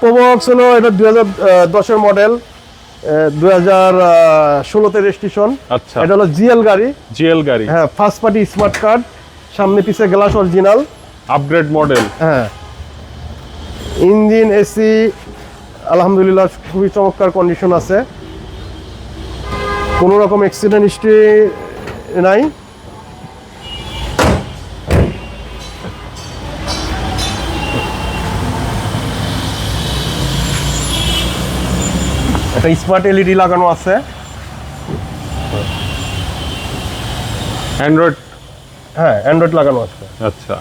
Probox হলো এটা দুই হাজার দশের মডেল দুই হাজার ষোলোতে রেজিস্ট্রেশন আচ্ছা। এটা হলো জিএল গাড়ি। জিএল গাড়ি। হ্যাঁ ফার্স্ট পার্টি স্মার্ট কার্ড সামনে পিছে গ্লাস অরিজিনাল আপগ্রেড মডেল হ্যাঁ। ইঞ্জিন এসি আলহামদুলিল্লাহ খুবই চমৎকার কন্ডিশন আছে। কোনো রকম অ্যাক্সিডেন্ট হিস্ট্রি নাই। একটা স্মার্ট এলইডি লাগানো আছে। অ্যান্ড্রয়েড হ্যাঁ অ্যান্ড্রয়েড লাগানো আছে। আচ্ছা।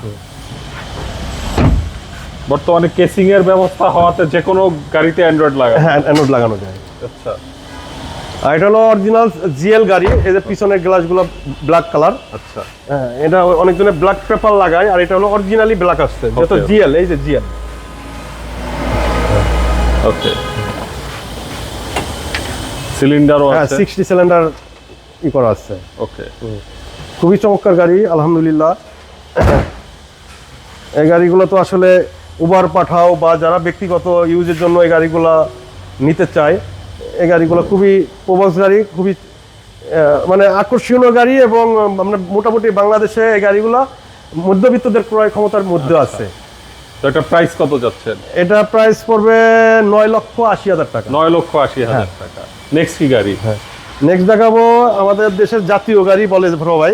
বর্তমানে কেসিং এর ব্যবস্থা হওয়াতে যে কোনো গাড়িতে অ্যান্ড্রয়েড লাগা হ্যাঁ অ্যান্ড্রয়েড লাগানো যায়। আচ্ছা। আর এটা হলো অরিজিনাল জিএল গাড়ি এই যে পিছনের গ্লাসগুলো ব্ল্যাক কালার আচ্ছা। হ্যাঁ এটা অনেকজনে ব্ল্যাক পেপার লাগায় আর এটা হলো অরিজিনালি ব্ল্যাক আসছে। যেহেতু জিএল এই যে জিএল ওকে সিলিন্ডারও হ্যাঁ আছে। সিক্সটি সিলিন্ডার ই করা আছে। ওকে খুবই চমৎকার গাড়ি আলহামদুলিল্লাহ। এই গাড়িগুলো তো আসলে উবার পাঠাও বা যারা ব্যক্তিগত ইউজের জন্য এই গাড়িগুলো নিতে চায় এই গাড়িগুলো খুবই প্রবাস গাড়ি খুবই মানে আকর্ষণীয় গাড়ি এবং আমরা মোটামুটি বাংলাদেশে এই গাড়িগুলো মধ্যবিত্তদের ক্রয় ক্ষমতার মধ্যে আছে। তো এটা প্রাইস কত যাচ্ছেন এটা প্রাইস পড়বে নয় লক্ষ আশি হাজার টাকা। নয় লক্ষ আশি হাজার টাকা। নেক্সট কি গাড়ি? হ্যাঁ। নেক্সট দেখাবো আমাদের দেশের জাতীয় গাড়ি বলে ভাই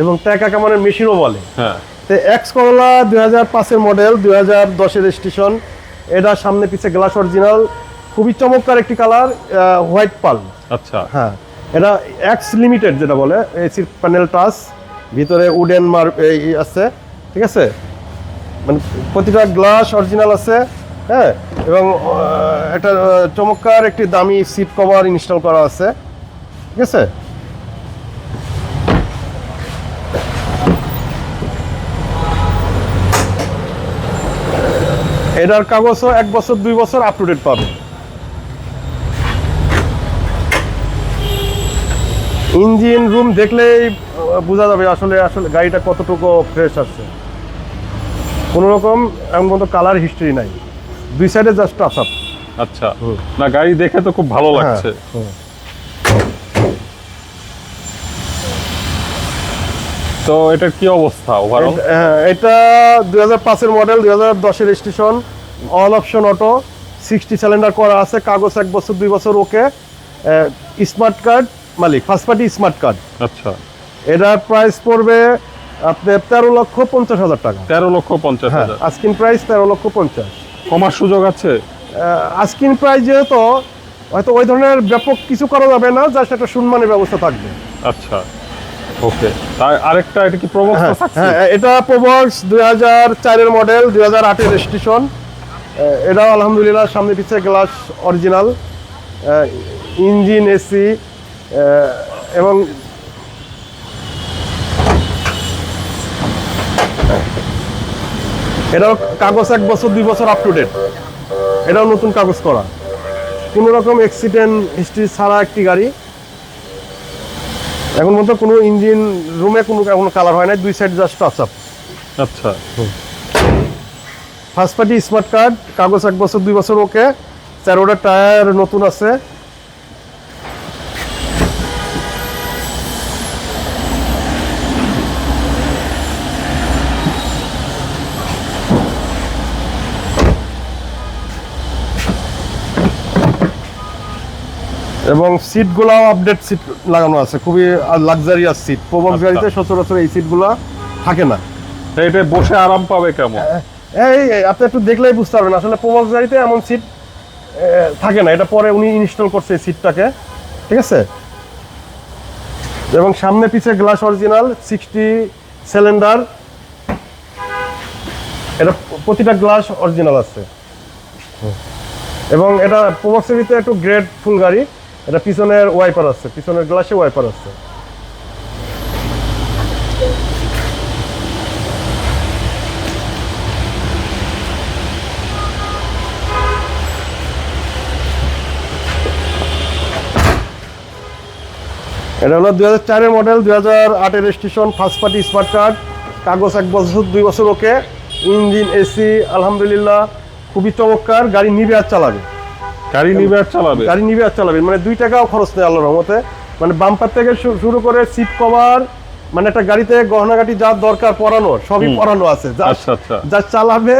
এবং টাকা কামানের মেশিনও বলে। হ্যাঁ। তো এক্স করলা দুই হাজার পাঁচের মডেল দুই হাজার দশের স্টেশন এটা সামনে পিছে গ্লাস অরিজিনাল খুবই চমৎকার একটি কালার হোয়াইট পাল আচ্ছা। হ্যাঁ। এটা এক্স লিমিটেড যেটা বলে এসির প্যানেল টাচ ভিতরে উডেন মার এই আছে ঠিক আছে? মানে প্রতিটা গ্লাস অরিজিনাল আছে হ্যাঁ? এবং একটা চমৎকার একটি দামি সিট কভার ইনস্টল করা আছে, ঠিক আছে? এটার কাগজও এক বছর, দুই বছর আপ টু ডেট পাবে। ইঞ্জিন রুম দেখলেই বোঝা যাবে আসলে আসলে গাড়িটা কতটুকু ফ্রেশ আছে। কোনো রকম এমন কোনো কালার হিস্ট্রি নাই। দুই সাইডে জাস্ট টাচ আপ আচ্ছা। না গাড়ি দেখে তো খুব ভালো হ্যাঁ, লাগছে। তো এটার কি অবস্থা ওভারঅল এটা দুই হাজার পাঁচের মডেল দুই হাজার দশের station all option auto sixty cylinder করা আছে কাগজ এক বছর দুই বছর ওকে স্মার্ট কার্ড মালিক ফার্স্ট পার্টি স্মার্ট কার্ড আচ্ছা। এটার প্রাইস পড়বে আপনার তেরো লক্ষ পঞ্চাশ হাজার টাকা। তেরো লক্ষ পঞ্চাশ হ্যাঁ হাজার। আস্কিন প্রাইস তেরো লক্ষ পঞ্চাশ। কমার সুযোগ আছে? আস্কিন প্রাইস যেহেতু হয়তো ওই ধরনের ব্যাপক কিছু করা যাবে না জাস্ট একটা সম্মানের ব্যবস্থা থাকবে। আচ্ছা ওকে। তাই আরেকটা এটা কি প্রবক্তা থাকছে? হ্যাঁ এটা প্রবক্স দুই হাজার চারের মডেল দুই হাজার আটের রেজিস্ট্রেশন এটাও আলহামদুলিল্লাহ সামনে পিছিয়ে গ্লাস অরিজিনাল ইঞ্জিন এসি এবং এটাও কাগজ এক বছর দুই বছর আপ টু ডেট এটাও নতুন কাগজ করা। কোনো রকম অ্যাক্সিডেন্ট হিস্ট্রি ছাড়া একটি গাড়ি। এখন মতো কোনো ইঞ্জিন রুমে কোনো কোনো কালার হয় না দুই সাইড জাস্ট টাচ আপ আচ্ছা। ফার্স্ট পার্টি স্মার্ট কার্ড কাগজ এক বছর দুই বছর ওকে চারোটা টায়ার নতুন আছে। এবং সিটগুলাও আপডেট সিট লাগানো আছে খুবই লাক্সারিয়াস সিট প্রবক্স। গাড়িতে সচরাচর এই সিটগুলো থাকে না। এটা বসে আরাম পাবে কেমন? এই এই, আপনি একটু দেখলেই বুঝতে পারবেন। আসলে প্রবক্স গাড়িতে এমন সিট থাকে না। এটা পরে উনি ইনস্টল করছে এই সিটটাকে ঠিক আছে? এবং সামনে পিছে গ্লাস অরিজিনাল সিক্সটি সিলিন্ডার এটা প্রতিটা গ্লাস অরিজিনাল আছে। এবং এটা প্রবক্সের ভিতরে একটু গ্রেড ফুল গাড়ি। এটা পিছনের ওয়াইপার আছে, পিছনের গ্লাসে ওয়াইপার আছে। এটা হলো দুই হাজার চারের মডেল দুই হাজার আটের station first party smart card কাগজ এক বছর, দুই বছর ওকে, ইঞ্জিন, এসি, আলহামদুলিল্লাহ, খুবই চমৎকার, গাড়ি নিবে আর চালাবে। গাড়ি নিবে আর চালাবে? গাড়ি নিবে আর চালাবে মানে দুই টাকাও খরচ নেই আল্লাহর রহমতে। মানে বাম্পার থেকে শুরু করে সিট কভার মানে একটা গাড়িতে গহনাগাটি যা দরকার পরানোর সবই পরানো আছে। যা আচ্ছা আচ্ছা। যা চালাবে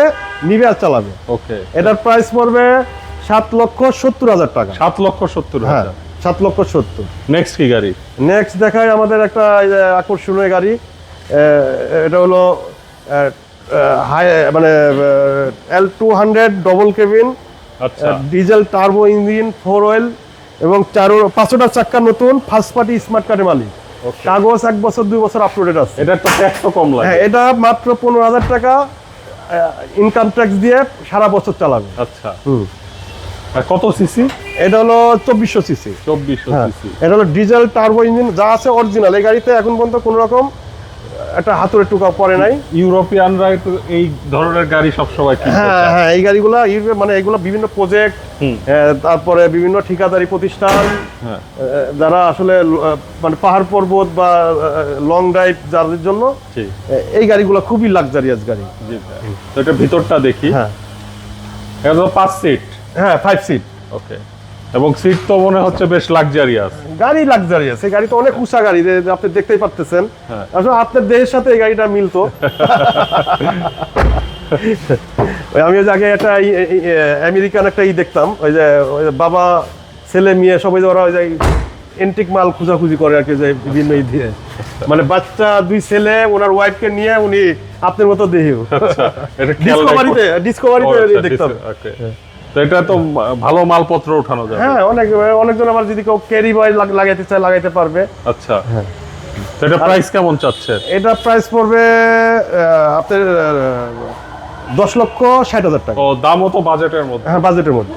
নিবে আর চালাবে। ওকে। এটার প্রাইস পড়বে সাত লক্ষ সত্তর হাজার টাকা। সাত লক্ষ সত্তর হ্যাঁ সাত লক্ষ সত্তর। নেক্সট কি গাড়ি? নেক্সট দেখায় আমাদের একটা আকর্ষণীয় গাড়ি। এটা হলো হাই মানে L two hundred double cabin diesel turbo engine four oil এবং চারো পাঁচটা চাক্কা নতুন ফার্স্ট পার্টি স্মার্ট কার্ডের মালিক. কাগজ এক বছর দুই বছর আপলোডেড আছে। এটা তো ট্যাক্স তো কম লাগে। হ্যাঁ এটা মাত্র পনেরো হাজার টাকা ইনকাম ট্যাক্স দিয়ে সারা বছর চালাবে। আচ্ছা। হুম। আর কত সিসি এটা হলো চব্বিশশো সিসি চব্বিশশো হ্যাঁ। সিসি এটা হলো ডিজেল টার্বো ইঞ্জিন যা আছে অরিজিনাল এই গাড়িতে এখন পর্যন্ত কোনো রকম একটা হাতুড়ে টুকা পড়ে নাই। ইউরোপিয়ানরা এই ধরনের গাড়ি সবসময় কিনতে হ্যাঁ। হ্যাঁ এই গাড়িগুলা ইউরোপে মানে এগুলো বিভিন্ন প্রজেক্ট। তারপরে বিভিন্ন ঠিকাদারি প্রতিষ্ঠান হ্যাঁ। যারা আসলে মানে পাহাড় পর্বত বা লং ড্রাইভ যাদের জন্য এই গাড়িগুলো খুবই লাক্সারিয়াস গাড়ি। জি তো এটা ভিতরটা দেখি। হ্যাঁ। এটা তো পাঁচ সিট হ্যাঁ ফাইভ সিট ওকে এবং সিট তো মনে হচ্ছে বেশ লাক্সারিয়াস গাড়ি লাক্সারিয়াস এই গাড়ি তো অনেক উঁচা গাড়ি আপনি দেখতেই পারতেছেন। হ্যাঁ। আসলে আপনার দেহের সাথে এই গাড়িটা মিলতো। ওই আমি আগে একটা আমেরিকান একটা ই দেখতাম ওই যে বাবা ছেলে মেয়ে সবাই ওরা ওই যে এন্টিক মাল খোঁজাখুঁজি করে আর কি যে বিভিন্ন ই দিয়ে। মানে বাচ্চা দুই ছেলে ওনার ওয়াইফকে নিয়ে উনি আপনার মতো দেহেও ডিসকভারিতে। ডিসকভারিতে দেখতাম। okay. তো এটা তো ভালো মালপত্র উঠানো যাবে। হ্যাঁ অনেক অনেকজন আমার যদি কেউ ক্যারি বয় লাগাইতে চায় লাগাইতে পারবে। আচ্ছা। তো এটা প্রাইস কেমন চাচ্ছে? এটা প্রাইস পড়বে আপনার দশ লক্ষ ষাট হাজার টাকা। ও দামও তো বাজেটের মধ্যে। হ্যাঁ বাজেটের মধ্যে।